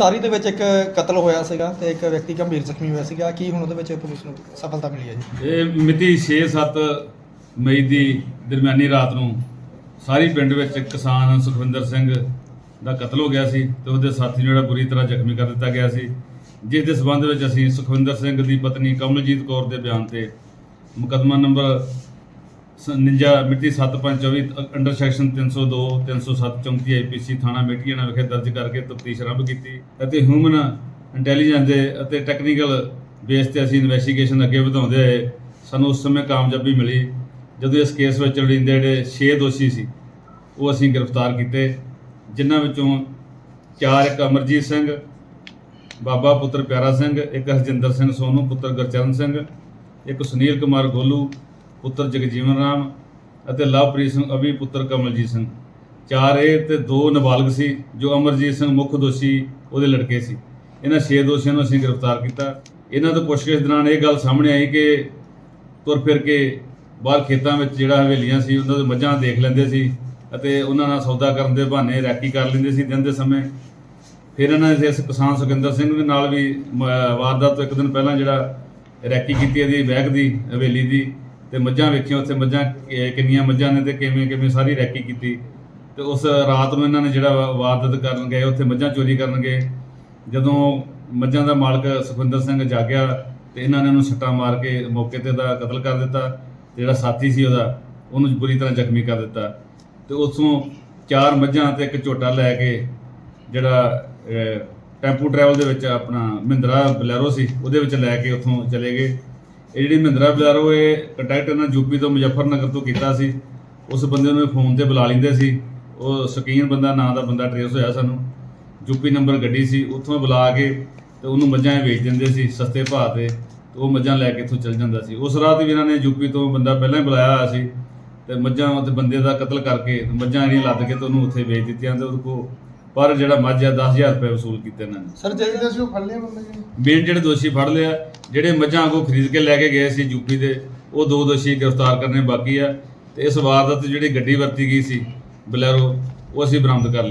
ਸਾਰੀ ਦੇ ਵਿੱਚ ਇੱਕ ਕਤਲ ਹੋਇਆ ਸੀਗਾ ਤੇ ਇੱਕ ਵਿਅਕਤੀ ਗੰਭੀਰ ਜ਼ਖਮੀ ਹੋਇਆ ਸੀਗਾ। ਕੀ ਹੁਣ ਉਹਦੇ ਵਿੱਚ ਪੁਲਿਸ ਨੂੰ ਸਫਲਤਾ ਮਿਲੀ ਹੈ ਜੀ? ਇਹ ਮਿਤੀ 6-7 ਮਈ ਦੀ ਦਰਮਿਆਨੀ ਰਾਤ ਨੂੰ ਸਾਰੀ ਪਿੰਡ ਵਿੱਚ ਕਿਸਾਨ ਸੁਖਵਿੰਦਰ ਸਿੰਘ ਦਾ ਕਤਲ ਹੋ ਗਿਆ ਸੀ ਤੇ ਉਹਦੇ ਸਾਥੀ ਨੂੰ ਜਿਹੜਾ ਬੁਰੀ ਤਰ੍ਹਾਂ ਜ਼ਖਮੀ ਕਰ ਦਿੱਤਾ ਗਿਆ ਸੀ। ਜਿਸ ਦੇ ਸਬੰਧ ਵਿੱਚ ਅਸੀਂ ਸੁਖਵਿੰਦਰ ਸਿੰਘ ਦੀ ਪਤਨੀ ਕਮਲਜੀਤ ਕੌਰ ਦੇ ਬਿਆਨ ਤੇ ਮੁਕੱਦਮਾ ਨੰਬਰ 49 ਮਿਤੀ 7524 ਅੰਡਰ ਸੈਕਸ਼ਨ 302 307 34 ਆਈਪੀਸੀ ਥਾਣਾ ਮੇਟੀਆਣਾ ਵਿਖੇ ਦਰਜ ਕਰਕੇ ਤਫਤੀਸ਼ ਆਰੰਭ ਕੀਤੀ ਅਤੇ ਹਿਊਮਨ ਇੰਟੈਲੀਜੈਂਸ ਦੇ ਅਤੇ ਟੈਕਨੀਕਲ ਬੇਸ ਤੇ ਅਸੀਂ ਇਨਵੈਸਟੀਗੇਸ਼ਨ ਅੱਗੇ ਵਧਾਉਂਦੇ ਹੋਏ ਸਾਨੂੰ ਉਸ ਸਮੇਂ ਕਾਮਯਾਬੀ ਮਿਲੀ ਜਦੋਂ ਇਸ ਕੇਸ ਵਿੱਚ ਲੜਿੰਦੇ ਜਿਹੜੇ 6 ਦੋਸ਼ੀ ਸੀ, ਉਹ ਅਸੀਂ ਗ੍ਰਿਫਤਾਰ ਕੀਤੇ, ਜਿਨ੍ਹਾਂ ਵਿੱਚੋਂ ਚਾਰ ਇੱਕ ਅਮਰਜੀਤ ਸਿੰਘ, ਬਾਬਾ ਪੁੱਤਰ ਪਿਆਰਾ ਸਿੰਘ, ਇੱਕ ਹਰਜਿੰਦਰ ਸਿੰਘ ਸੋਨੂ, ਪੁੱਤਰ ਗੁਰਚਰਨ ਸਿੰਘ, ਇੱਕ ਸੁਨੀਲ ਕੁਮਾਰ ਗੋਲੂ ਪੁੱਤਰ ਜਗਜੀਵਨ ਰਾਮ ਅਤੇ ਲਵਪ੍ਰੀਤ ਸਿੰਘ ਅਭੀ ਪੁੱਤਰ ਕਮਲਜੀਤ ਸਿੰਘ। ਚਾਰ ਇਹ ਤੇ ਦੋ ਨਾਬਾਲਗ ਸੀ, ਜੋ ਅਮਰਜੀਤ ਸਿੰਘ ਮੁੱਖ ਦੋਸ਼ੀ ਉਹਦੇ ਲੜਕੇ ਸੀ। ਇਹਨਾਂ ਛੇ ਦੋਸ਼ੀਆਂ ਨੂੰ ਅਸੀਂ ਗ੍ਰਿਫਤਾਰ ਕੀਤਾ। ਇਹਨਾਂ ਤੋਂ ਪੁੱਛਗਿੱਛ ਦੌਰਾਨ ਇਹ ਗੱਲ ਸਾਹਮਣੇ ਆਈ ਕਿ ਤੁਰ ਫਿਰ ਕੇ ਬਾਹਰ ਖੇਤਾਂ ਵਿੱਚ ਜਿਹੜਾ ਹਵੇਲੀਆਂ ਸੀ, ਉਹਨਾਂ ਦੇ ਮੱਝਾਂ ਦੇਖ ਲੈਂਦੇ ਸੀ ਅਤੇ ਉਹਨਾਂ ਨਾਲ ਸੌਦਾ ਕਰਨ ਦੇ ਬਹਾਨੇ ਰੈਕੀ ਕਰ ਲੈਂਦੇ ਸੀ ਦਿਨ ਦੇ ਸਮੇਂ। ਫਿਰ ਇਹਨਾਂ ਨੇ ਇਸ ਕਿਸਾਨ ਸੁਖਿੰਦਰ ਸਿੰਘ ਦੇ ਨਾਲ ਵੀ ਵਾਰਦਾਤ ਤੋਂ ਇੱਕ ਦਿਨ ਪਹਿਲਾਂ ਜਿਹੜਾ ਰੈਕੀ ਕੀਤੀ ਇਹਦੀ ਬੈਗ ਦੀ ਹਵੇਲੀ ਦੀ। ਤੇ ਮੱਝਾਂ ਵੇਖੀਆਂ, ਉੱਥੇ ਮੱਝਾਂ ਕਿ- ਕਿੰਨੀਆਂ ਮੱਝਾਂ ਨੇ ਤੇ ਕਿਵੇਂ ਕਿਵੇਂ ਸਾਰੀ ਰੈਕੀ ਕੀਤੀ। ਤੇ ਉਸ ਰਾਤ ਨੂੰ ਇਹਨਾਂ ਨੇ ਜਿਹੜਾ ਵਾ- ਵਾਰਦਾਤ ਕਰਨ ਗਏ, ਉੱਥੇ ਮੱਝਾਂ ਚੋਰੀ ਕਰਨ ਗਏ। ਜਦੋਂ ਮੱਝਾਂ ਦਾ ਮਾਲਕ ਸੁਖਵਿੰਦਰ ਸਿੰਘ ਜਾਗਿਆ ਤੇ ਇਹਨਾਂ ਨੇ ਉਹਨੂੰ ਸੱਟਾਂ ਮਾਰ ਕੇ ਮੌਕੇ ਤੇ ਦਾ ਕਤਲ ਕਰ ਦਿੱਤਾ। ਤੇ ਜਿਹੜਾ ਸਾਥੀ ਸੀ ਉਹਦਾ, ਉਹਨੂੰ ਬੁਰੀ ਤਰ੍ਹਾਂ ਜ਼ਖਮੀ ਕਰ ਦਿੱਤਾ। ਤੇ ਉਸੋਂ ਚਾਰ ਮੱਝਾਂ ਤੇ ਇੱਕ ਝੋਟਾ ਲੈ ਕੇ ਜਿਹੜਾ ਟੈਂਪੂ ਟਰੈਵਲ ਦੇ ਵਿੱਚ ਆਪਣਾ ਮਹਿੰਦਰਾ ਬਲੈਰੋ ਸੀ, ਉਹਦੇ ਵਿੱਚ ਲੈ ਕੇ ਉੱਥੋਂ ਚਲੇ ਗਏ। ਇਹ ਜਿਹੜੀ ਮਹਿੰਦਰਾ ਬਲੈਰੋ ਇਹ ਕੰਟੈਕਟ ਇਹਨਾਂ ਯੂਪੀ ਤੋਂ ਮੁਜ਼ੱਫਰਨਗਰ ਤੋਂ ਕੀਤਾ ਸੀ। ਉਸ ਬੰਦੇ ਨੂੰ ਫੋਨ ਤੇ ਬੁਲਾ ਲੈਂਦੇ ਸੀ। ਉਹ ਸਕੀਨ ਬੰਦਾ, ਨਾਂ ਦਾ ਬੰਦਾ ਟਰੇਸ ਹੋਇਆ ਸਾਨੂੰ। ਯੂਪੀ ਨੰਬਰ ਗੱਡੀ ਸੀ, ਉੱਥੋਂ ਬੁਲਾ ਕੇ ਤੇ ਉਹਨੂੰ ਮੱਝਾਂ ਇਹ ਵੇਚ ਦਿੰਦੇ ਸੀ ਸਸਤੇ ਭਾਅ ਤੇ ਤੇ ਉਹ ਮੱਝਾਂ ਲੈ ਕੇ ਇੱਥੋਂ ਚਲ ਜਾਂਦਾ ਸੀ। ਉਸ ਰਾਤ ਵੀ ਇਹਨਾਂ ਨੇ ਯੂਪੀ ਤੋਂ ਬੰਦਾ ਪਹਿਲਾਂ ਹੀ ਬੁਲਾਇਆ ਹੋਇਆ ਸੀ ਤੇ ਮੱਝਾਂ ਉੱਤੇ ਬੰਦੇ ਦਾ ਕਤਲ ਕਰਕੇ ਮੱਝਾਂ ਜਿਹੜੀਆਂ ਲੱਦ ਕੇ ਤੇ ਉਹਨੂੰ ਉੱਥੇ ਵੇਚ ਦਿੱਤੀਆਂ ਤੇ ਉਹਦੇ ਕੋ ਪਰ ਜਿਹੜਾ ਮੱਝ ਆ 10000 ਰੁਪਏ ਵਸੂਲ ਕੀਤੇ ਇਹਨਾਂ ਨੇ। ਸਰ ਚਾਹੀਦਾ ਸੀ ਉਹ ਫੜ ਲਿਆ ਬੰਦੇ ਮੇਨ ਜਿਹੜੇ ਦੋਸ਼ੀ ਫੜ ਲਿਆ ਜਿਹੜੇ ਮੱਝਾਂ ਕੋ ਖਰੀਦ ਕੇ ਲੈ ਕੇ ਗਏ ਸੀ ਯੂਪੀ ਦੇ ਉਹ ਦੋ ਦੋਸ਼ੀ ਗ੍ਰਿਫਤਾਰ ਕਰਨੇ ਬਾਕੀ ਆ। ਤੇ ਇਸ ਵਾਰਦਾਤ 'ਚ ਜਿਹੜੀ ਗੱਡੀ ਵਰਤੀ ਗਈ ਸੀ ਬਲੈਰੋ ਉਹ ਅਸੀਂ ਬਰਾਮਦ ਕਰ ਲਈ।